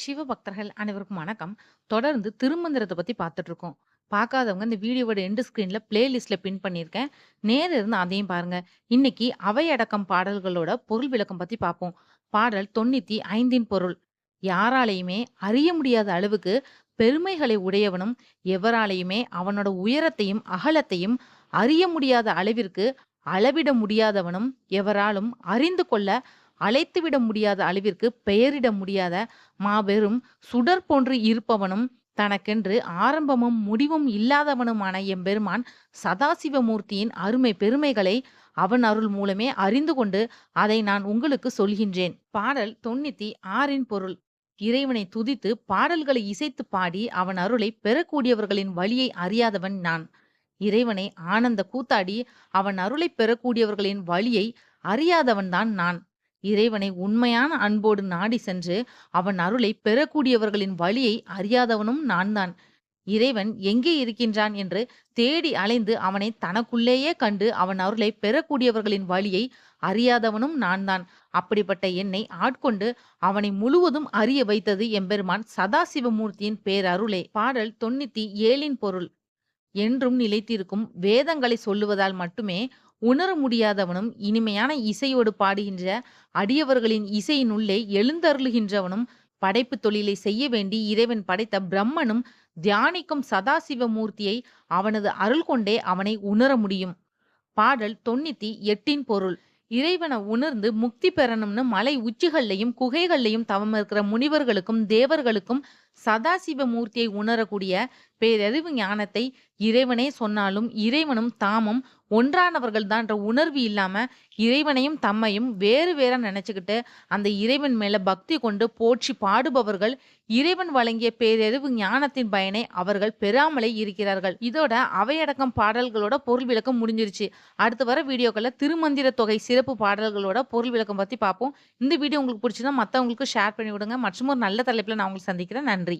சிவபக்தர்கள் அனைவருக்கும் வணக்கம். தொடர்ந்து திருமந்திரத்த பத்தி பார்த்துட்டு இருக்கோம். பார்க்காதவங்க இந்த வீடியோவோட எண்டு ஸ்கிரீன்ல பிளேலிஸ்ட்ல பின் பண்ணியிருக்கேன். நேரா இருந்து அதையும் பாருங்க. இன்னைக்கு அவையடக்கம் பாடல்களோட பொருள் விளக்கம் பத்தி பார்ப்போம். பாடல் 95ன் பொருள். யாராலயுமே அறிய முடியாத அளவுக்கு பெருமைகளை உடையவனும், எவராலயுமே அவனோட உயரத்தையும், அகலத்தையும் அறிய முடியாத அளவிற்கு அளவிட முடியாதவனும், எவராலும் அறிந்து கொள்ள அழைத்துவிட முடியாத அளவிற்கு பெயரிட முடியாத மாபெரும் சுடர் போன்று இருப்பவனும், தனக்கென்று ஆரம்பமும் முடிவும் இல்லாதவனுமான எம்பெருமான் சதாசிவமூர்த்தியின் அருமை பெருமைகளை அவன் அருள் மூலமே அறிந்து கொண்டு அதை நான் உங்களுக்கு சொல்கின்றேன். பாடல் 96ன் பொருள். இறைவனை துதித்து பாடல்களை இசைத்துப் பாடி அவன் அருளை பெறக்கூடியவர்களின் வழியை அறியாதவன் நான். இறைவனை ஆனந்த கூத்தாடி அவன் அருளைப் பெறக்கூடியவர்களின் வழியை அறியாதவன்தான் நான். இறைவனை உண்மையான அன்போடு நாடி சென்று அவன் அருளை பெறக்கூடியவர்களின் வழியை அறியாதவனும் நான்தான். இறைவன் எங்கே இருக்கின்றான் என்று தேடி அலைந்து அவனை தனக்குள்ளேயே கண்டு அவன் அருளை பெறக்கூடியவர்களின் வழியை அறியாதவனும் நான்தான். அப்படிப்பட்ட என்னை ஆட்கொண்டு அவனை முழுவதும் அறிய வைத்தது எம்பெருமான் சதாசிவமூர்த்தியின் பேரருளே. பாடல் 97ன் பொருள். என்றும் நிலைத்திருக்கும் வேதங்களை சொல்லுவதால் மட்டுமே உணர முடியாதவனும், இனிமையான இசையோடு பாடுகின்ற அடியவர்களின் இசையினுள்ளே எழுந்தருளுகின்றவனும், படைப்பு தொழிலை செய்ய வேண்டி இறைவன் படைத்த பிரம்மனும் தியானிக்கும் சதாசிவமூர்த்தியை அவனது அருள் கொண்டே அவனை உணர முடியும். பாடல் 98ன் பொருள். இறைவனை உணர்ந்து முக்தி பெறணும்னு மலை உச்சிகள்லயும், குகைகள்லயும் தவமிருக்கிற முனிவர்களுக்கும், தேவர்களுக்கும் சதாசிவமூர்த்தியை உணரக்கூடிய பேரறிவு ஞானத்தை இறைவனே சொன்னாலும், இறைவனும் தாமும் ஒன்றானவர்கள்தான்ற உணர்வு இல்லாம, இறைவனையும் தம்மையும் வேறு வேற நினைச்சுக்கிட்டு அந்த இறைவன் மேல பக்தி கொண்டு போற்றி பாடுபவர்கள், இறைவன் வழங்கிய பேரறிவு ஞானத்தின் பயனை அவர்கள் பெறாமலே இருக்கிறார்கள். இதோட அவையடக்கம் பாடல்களோட பொருள் விளக்கம் முடிஞ்சிருச்சு. அடுத்து வர வீடியோக்களில் திருமந்திர தொகை சிறப்பு பாடல்களோட பொருள் விளக்கம் பத்தி பார்ப்போம். இந்த வீடியோ உங்களுக்கு பிடிச்சதுன்னா மற்றவங்களுக்கு ஷேர் பண்ணி விடுங்க. மற்றும் ஒரு நல்ல தலைப்புல நான் உங்களுக்கு சந்திக்கிறேன். நன்றி.